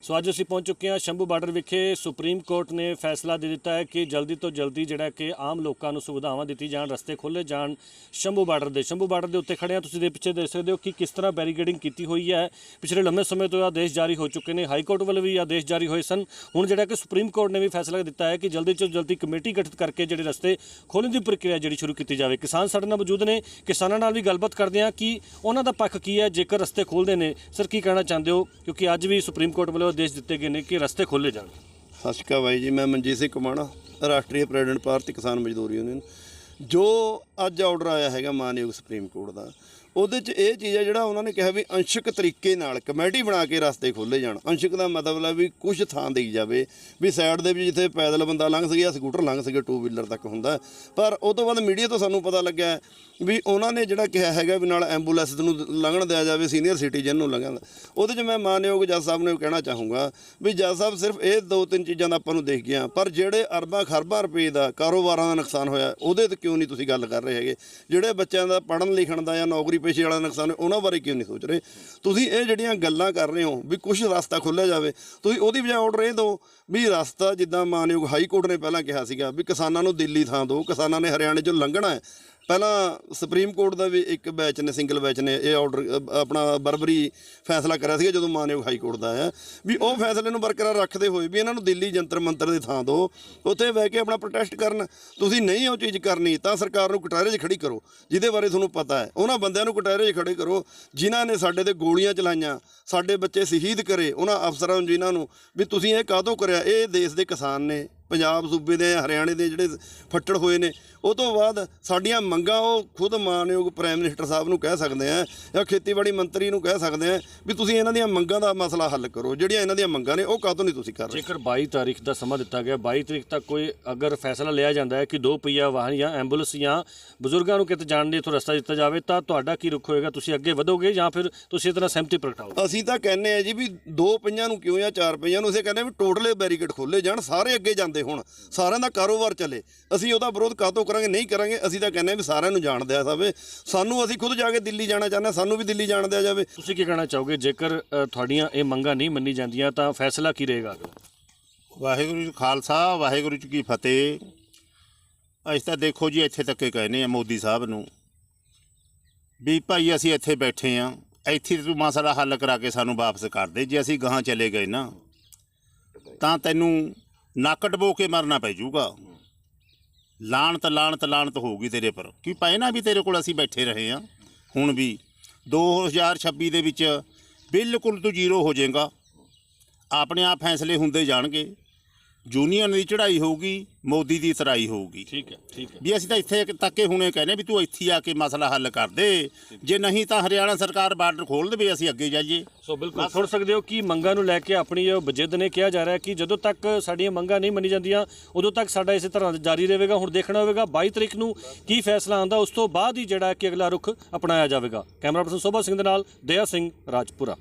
ਸੋ ਅੱਜ ਅਸੀਂ ਪਹੁੰਚ ਚੁੱਕੇ ਹਾਂ ਸ਼ੰਭੂ ਬਾਰਡਰ ਵਿਖੇ। ਸੁਪਰੀਮ ਕੋਰਟ ਨੇ ਫੈਸਲਾ ਦੇ ਦਿੱਤਾ ਹੈ ਕਿ ਜਲਦੀ ਤੋਂ ਜਲਦੀ ਜਿਹੜਾ ਕਿ ਆਮ ਲੋਕਾਂ ਨੂੰ ਸੁਵਿਧਾਵਾਂ ਦਿੱਤੀ ਜਾਣ, ਰਸਤੇ ਖੋਲੇ ਜਾਣ ਸ਼ੰਭੂ ਬਾਰਡਰ ਦੇ। ਸ਼ੰਭੂ ਬਾਰਡਰ ਦੇ ਉੱਤੇ ਖੜੇ ਹਾਂ। ਤੁਸੀਂ ਦੇ ਪਿੱਛੇ ਦੇਖ ਸਕਦੇ ਹੋ ਕਿ ਕਿਸ ਤਰ੍ਹਾਂ ਬੈਰੀਕੇਡਿੰਗ ਕੀਤੀ ਹੋਈ ਹੈ। ਪਿਛਲੇ ਲੰਮੇ ਸਮੇਂ ਤੋਂ ਆਦੇਸ਼ ਜਾਰੀ ਹੋ ਚੁੱਕੇ ਨੇ। ਹਾਈ ਕੋਰਟ ਵੱਲੋਂ ਵੀ ਆਦੇਸ਼ ਜਾਰੀ ਹੋਏ ਸਨ। ਹੁਣ ਜਿਹੜਾ ਕਿ ਸੁਪਰੀਮ ਕੋਰਟ ਨੇ ਵੀ ਫੈਸਲਾ ਦਿੱਤਾ ਹੈ ਕਿ ਜਲਦੀ ਤੋਂ ਜਲਦੀ ਕਮੇਟੀ ਗਠਿਤ ਕਰਕੇ ਜਿਹੜੇ ਰਸਤੇ ਖੋਲ੍ਹਣ ਦੀ ਪ੍ਰਕਿਰਿਆ ਜਿਹੜੀ ਸ਼ੁਰੂ ਕੀਤੀ ਜਾਵੇ। ਕਿਸਾਨ ਸਾਡੇ ਨਾਲ ਮੌਜੂਦ ਨੇ। ਕਿਸਾਨਾਂ ਨਾਲ ਵੀ ਗੱਲਬਾਤ ਕਰਦੇ ਹਾਂ ਕਿ ਉਹਨਾਂ ਦਾ ਪੱਖ ਕੀ ਹੈ? ਜੇਕਰ ਰਸਤੇ ਖੋਲ੍ਹਦੇ ਨੇ, ਸਰ ਕੀ ਕਹਿਣਾ ਚਾਹੁੰਦੇ ਹੋ? ਕਿਉਂਕਿ ਅੱਜ ਵੀ ਸੁਪਰੀਮ ਕੋਰਟ ਵੱਲੋਂ ਆਦੇਸ਼ ਦਿੱਤੇ ਗਏ ਨੇ ਕਿ ਰਸਤੇ ਖੋਲ੍ਹੇ ਜਾਣ। ਸਤਿ ਸ਼੍ਰੀ ਅਕਾਲ ਬਾਈ ਜੀ, ਮੈਂ ਮਨਜੀਤ ਸਿੰਘ ਕੁਮਾਣਾ, ਰਾਸ਼ਟਰੀ ਪ੍ਰੈਜ਼ੀਡੈਂਟ ਭਾਰਤੀ ਕਿਸਾਨ ਮਜ਼ਦੂਰ ਯੂਨੀਅਨ। ਜੋ ਅੱਜ ਆਰਡਰ ਆਇਆ ਹੈਗਾ ਮਾਨਯੋਗ ਸੁਪਰੀਮ ਕੋਰਟ ਦਾ, ਉਹਦੇ 'ਚ ਇਹ ਚੀਜ਼ ਹੈ ਜਿਹੜਾ ਉਹਨਾਂ ਨੇ ਕਿਹਾ ਵੀ ਅੰਸ਼ਕ ਤਰੀਕੇ ਨਾਲ ਕਮੇਟੀ ਬਣਾ ਕੇ ਰਸਤੇ ਖੋਲੇ ਜਾਣ। ਅੰਸ਼ਕ ਦਾ ਮਤਲਬ ਹੈ ਵੀ ਕੁਝ ਥਾਂ ਦੇਈ ਜਾਵੇ, ਵੀ ਸਾਈਡ ਦੇ ਵੀ ਜਿੱਥੇ ਪੈਦਲ ਬੰਦਾ ਲੰਘ ਸਕੇ ਜਾਂ ਸਕੂਟਰ ਲੰਘ ਸਕੇ ਟੂ ਵੀਲਰ ਤੱਕ ਹੁੰਦਾ। ਪਰ ਉਹ ਤੋਂ ਬਾਅਦ ਮੀਡੀਆ ਤੋਂ ਸਾਨੂੰ ਪਤਾ ਲੱਗਿਆ ਵੀ ਉਹਨਾਂ ਨੇ ਜਿਹੜਾ ਕਿਹਾ ਹੈਗਾ ਵੀ ਨਾਲ ਐਂਬੂਲੈਂਸ ਨੂੰ ਲੰਘਣ ਦਿਆ ਜਾਵੇ ਸੀਨੀਅਰ ਸਿਟੀਜ਼ਨ ਨੂੰ ਲੰਘਣ। ਉਹਦੇ 'ਚ ਮੈਂ ਮਾਨਯੋਗ ਜੱਜ ਸਾਹਿਬ ਨੂੰ ਕਹਿਣਾ ਚਾਹੂੰਗਾ ਵੀ ਜੱਜ ਸਾਹਿਬ ਸਿਰਫ ਇਹ ਦੋ ਤਿੰਨ ਚੀਜ਼ਾਂ ਦਾ ਆਪਾਂ ਨੂੰ ਦੇਖ ਗਿਆ ਪਰ ਜਿਹੜੇ ਅਰਬਾਂ ਖਰਬਾਂ ਰੁਪਏ ਦਾ ਕਾਰੋਬਾਰਾਂ ਦਾ ਨੁਕਸਾਨ ਹੋਇਆ, ਉਹਦੇ ਤੇ ਕਿਉਂ ਨਹੀਂ ਤੁਸੀਂ ਗੱਲ ਕਰ ਰਹੇ ਹੈਗੇ? ਜਿਹੜੇ ਬੱਚਿਆਂ ਦਾ ਪੜ੍ਹਨ ਲਿਖਣ ਦਾ ਜਾਂ ਨੌਕਰੀ ਪੇਸ਼ੇ ਵਾਲਾ ਨੁਕਸਾਨ ਉਹਨਾਂ ਬਾਰੇ ਕਿਉਂ ਨਹੀਂ ਸੋਚ ਰਹੇ? ਤੁਸੀਂ ਇਹ ਜਿਹੜੀਆਂ ਗੱਲਾਂ ਕਰ ਰਹੇ ਹੋ ਵੀ ਕੁਝ ਰਸਤਾ ਖੋਲ੍ਹਿਆ ਜਾਵੇ, ਤੁਸੀਂ ਉਹਦੀ ਬਜਾਏ ਆਰਡਰ ਇਹ ਦਿਓ ਵੀ ਰਸਤਾ ਜਿੱਦਾਂ ਮਾਨਯੋਗ ਹਾਈ ਕੋਰਟ ਨੇ ਪਹਿਲਾਂ ਕਿਹਾ ਸੀਗਾ ਵੀ ਕਿਸਾਨਾਂ ਨੂੰ ਦਿੱਲੀ ਥਾਂ ਦਿਓ, ਕਿਸਾਨਾਂ ਨੇ ਹਰਿਆਣੇ 'ਚੋਂ ਲੰਘਣਾ ਹੈ। ਪਹਿਲਾਂ ਸੁਪਰੀਮ ਕੋਰਟ ਦਾ ਵੀ ਇੱਕ ਬੈਚ ਨੇ, ਸਿੰਗਲ ਬੈਚ ਨੇ, ਇਹ ਆਰਡਰ ਆਪਣਾ ਬਰਬਰੀ ਫੈਸਲਾ ਕਰਿਆ ਸੀਗਾ ਜਦੋਂ ਮਾਨਯੋਗ ਹਾਈ ਕੋਰਟ ਦਾ ਆਇਆ ਵੀ ਉਹ ਫੈਸਲੇ ਨੂੰ ਬਰਕਰਾਰ ਰੱਖਦੇ ਹੋਏ ਵੀ ਇਹਨਾਂ ਨੂੰ ਦਿੱਲੀ ਜੰਤਰ ਮੰਤਰ ਦੇ ਥਾਂ ਦਿਓ ਉੱਥੇ ਬਹਿ ਕੇ ਆਪਣਾ ਪ੍ਰੋਟੈਸਟ ਕਰਨ। ਤੁਸੀਂ ਨਹੀਂ ਉਹ ਚੀਜ਼ ਕਰਨੀ, ਤਾਂ ਸਰਕਾਰ ਨੂੰ ਕਟਾਰੇ 'ਚ ਖੜੀ ਕਰੋ, ਜਿਹਦੇ ਬਾਰੇ ਤੁਹਾਨੂੰ ਪਤਾ ਹੈ। ਉਹਨਾਂ ਬੰਦਿਆਂ ਨੂੰ ਕਟਾਰੇ 'ਚ ਖੜੇ ਕਰੋ, ਜਿਨ੍ਹਾਂ ਨੇ ਸਾਡੇ ਤੇ ਗੋਲੀਆਂ ਚਲਾਈਆਂ, ਸਾਡੇ ਬੱਚੇ ਸ਼ਹੀਦ ਕਰੇ, ਉਹਨਾਂ ਅਫਸਰਾਂ ਨੂੰ, ਜਿਨ੍ਹਾਂ ਨੂੰ ਵੀ ਤੁਸੀਂ ਇਹ ਕਾਹਦੋਂ ਕਰਿਆ? ਇਹ ਦੇਸ਼ ਦੇ ਕਿਸਾਨ ਨੇ। ਪੰਜਾਬ ਸੂਬੇ ਦੇ ਹਰਿਆਣੇ ਦੇ ਜਿਹੜੇ ਫੱਟੜ ਹੋਏ ਨੇ ਉਹ ਤੋਂ ਬਾਅਦ ਸਾਡੀਆਂ ਮੰਗਾਂ ਉਹ ਖੁਦ ਮਾਨਯੋਗ ਪ੍ਰਾਈਮ ਮਿਨਿਸਟਰ ਸਾਹਿਬ ਨੂੰ ਕਹਿ ਸਕਦੇ ਆ ਜਾਂ ਖੇਤੀਬਾੜੀ ਮੰਤਰੀ ਨੂੰ ਕਹਿ ਸਕਦੇ ਆ ਵੀ ਤੁਸੀਂ ਇਹਨਾਂ ਦੀਆਂ ਮੰਗਾਂ ਦਾ ਮਸਲਾ ਹੱਲ ਕਰੋ। ਜਿਹੜੀਆਂ ਇਹਨਾਂ ਦੀਆਂ ਮੰਗਾਂ ਨੇ ਉਹ ਕਾਹਤੋਂ ਨਹੀਂ ਤੁਸੀਂ ਕਰ ਰਹੇ? ਜੇਕਰ 22 ਤਾਰੀਖ ਦਾ ਸਮਾਂ ਦਿੱਤਾ ਗਿਆ 22 ਤਰੀਕ ਤੱਕ ਕੋਈ ਅਗਰ ਫੈਸਲਾ ਲਿਆ ਜਾਂਦਾ ਹੈ ਕਿ ਦੋ ਪਹੀਆ ਵਾਹਨ ਜਾਂ ਐਂਬੂਲੈਂਸ ਜਾਂ ਬਜ਼ੁਰਗਾਂ ਨੂੰ ਕਿਤੇ ਜਾਣ ਲਈ ਇੱਥੋਂ ਰਸਤਾ ਦਿੱਤਾ ਜਾਵੇ ਤਾਂ ਤੁਹਾਡਾ ਕੀ ਰੁਖ ਹੋਏਗਾ? ਤੁਸੀਂ ਅੱਗੇ ਵਧੋਗੇ ਜਾਂ ਫਿਰ ਤੁਸੀਂ ਇਹਦੇ ਨਾਲ ਸਹਿਮਤੀ ਪ੍ਰਗਟਾਓਗੇ ਅਸੀਂ ਤਾਂ ਕਹਿੰਨੇ ਆ ਜੀ ਵੀ ਦੋ ਪਈਆਂ ਨੂੰ ਕਿਉਂ ਜਾਂ ਚਾਰ ਪਈਆਂ ਨੂੰ? ਅਸੀਂ ਕਹਿੰਦੇ ਵੀ ਟੋਟਲੇ ਬੈਰੀਕੇਡ ਖੋਲੇ ਜਾਣ ਸਾਰੇ ਅੱਗੇ ਜਾਂਦੇ ਹੁਣ। ਸਾਰਿਆਂ ਦਾ ਕਾਰੋਬਾਰ ਚੱਲੇ। ਅਸੀਂ ਉਹਦਾ ਵਿਰੋਧ ਕਾਹਤੋਂ ਕਰਾਂਗੇ? ਨਹੀਂ ਕਰਾਂਗੇ। ਅਸੀਂ ਤਾਂ ਕਹਿੰਨੇ ਵੀ ਸਾਰਿਆਂ ਨੂੰ ਜਾਣ ਦਿਆ ਜਾਵੇ ਸਾਨੂੰ ਅਸੀਂ ਖੁਦ ਜਾ ਕੇ ਦਿੱਲੀ ਜਾਣਾ ਚਾਹੁੰਦੇ ਹਾਂ। ਸਾਨੂੰ ਵੀ ਦਿੱਲੀ ਜਾਣ ਦਿਆ ਜਾਵੇ। ਤੁਸੀਂ ਕੀ ਕਹਿਣਾ ਚਾਹੋਗੇ? ਜੇਕਰ ਤੁਹਾਡੀਆਂ ਇਹ ਮੰਗਾਂ ਨਹੀਂ ਮੰਨੀ ਜਾਂਦੀਆਂ ਤਾਂ ਫੈਸਲਾ ਕੀ ਰਹੇਗਾ ਵਾਹਿਗੁਰੂ ਜੀ ਖਾਲਸਾ ਵਾਹਿਗੁਰੂ ਜੀ ਕੀ ਫਤਿਹ। ਅਸੀਂ ਤਾਂ ਦੇਖੋ ਜੀ ਇੱਥੇ ਤੱਕ ਹੀ ਕਹਿੰਦੇ ਆ ਮੋਦੀ ਸਾਹਿਬ ਨੂੰ ਵੀ ਭਾਈ ਅਸੀਂ ਇੱਥੇ ਬੈਠੇ ਆ ਇੱਥੇ ਤੂੰ ਮਸਲਾ ਹੱਲ ਕਰਾ ਕੇ ਸਾਨੂੰ ਵਾਪਸ ਕਰ ਦੇ। ਜੇ ਅਸੀਂ ਗਾਹਾਂ ਚਲੇ ਗਏ ਨਾ ਤਾਂ ਤੈਨੂੰ ਨੱਕ ਡਬੋ ਕੇ ਮਰਨਾ ਪੈ ਜਾਊਗਾ। ਲਾਣਤ ਲਾਣਤ ਲਾਣਤ ਹੋਊਗੀ ਤੇਰੇ ਪਰ। ਕਿ ਪਹਿਲਾਂ ਵੀ ਤੇਰੇ ਕੋਲ ਅਸੀਂ ਬੈਠੇ ਰਹੇ ਆ ਹੁਣ ਵੀ 2026 ਦੇ ਵਿੱਚ ਬਿਲਕੁਲ ਤੂੰ ਜ਼ੀਰੋ ਹੋ ਜਾਏਗਾ। ਆਪਣੇ ਆਪ ਫੈਸਲੇ ਹੁੰਦੇ ਜਾਣਗੇ। ਯੂਨੀਅਨ ਦੀ ਚੜ੍ਹਾਈ ਹੋਊਗੀ ਮੋਦੀ ਦੀ ਤਰਾਈ ਹੋਊਗੀ। ਠੀਕ ਹੈ ਠੀਕ ਹੈ। ਵੀ ਅਸੀਂ ਤਾਂ ਇੱਥੇ ਤੱਕੇ ਹੁਣੇ ਕਹਿੰਦੇ ਵੀ ਤੂੰ ਇੱਥੇ ਆ ਕੇ ਮਸਲਾ ਹੱਲ ਕਰ ਦੇ। ਜੇ ਨਹੀਂ ਤਾਂ ਹਰਿਆਣਾ ਸਰਕਾਰ ਬਾਰਡਰ ਖੋਲ ਦੇਵੇ ਅਸੀਂ ਅੱਗੇ ਜਾਈਏ। ਸੋ ਬਿਲਕੁਲ ਸੁਣ ਸਕਦੇ ਹੋ ਕਿ ਮੰਗਾਂ ਨੂੰ ਲੈ ਕੇ ਆਪਣੀ ਜੋ ਬਜਿੱਦ ਨੇ ਕਿਹਾ ਜਾ ਰਿਹਾ ਹੈ ਕਿ ਜਦੋਂ ਤੱਕ ਸਾਡੀਆਂ ਮੰਗਾਂ ਨਹੀਂ ਮੰਨੀ ਜਾਂਦੀਆਂ ਉਦੋਂ ਤੱਕ ਸਾਡਾ ਇਸੇ ਤਰ੍ਹਾਂ ਜਾਰੀ ਰਹੇਗਾ। ਹੁਣ ਦੇਖਣਾ ਹੋਵੇਗਾ 22 ਤਰੀਕ ਨੂੰ ਕੀ ਫੈਸਲਾ ਆਉਂਦਾ ਉਸ ਤੋਂ ਬਾਅਦ ਹੀ ਜਿਹੜਾ ਕਿ ਅਗਲਾ ਰੁਖ ਅਪਣਾਇਆ ਜਾਵੇਗਾ। ਕੈਮਰਾ ਪਰਸਨ ਸੋਭਾ ਸਿੰਘ ਦੇ ਨਾਲ ਦਇਆ ਸਿੰਘ ਰਾਜਪੁਰਾ।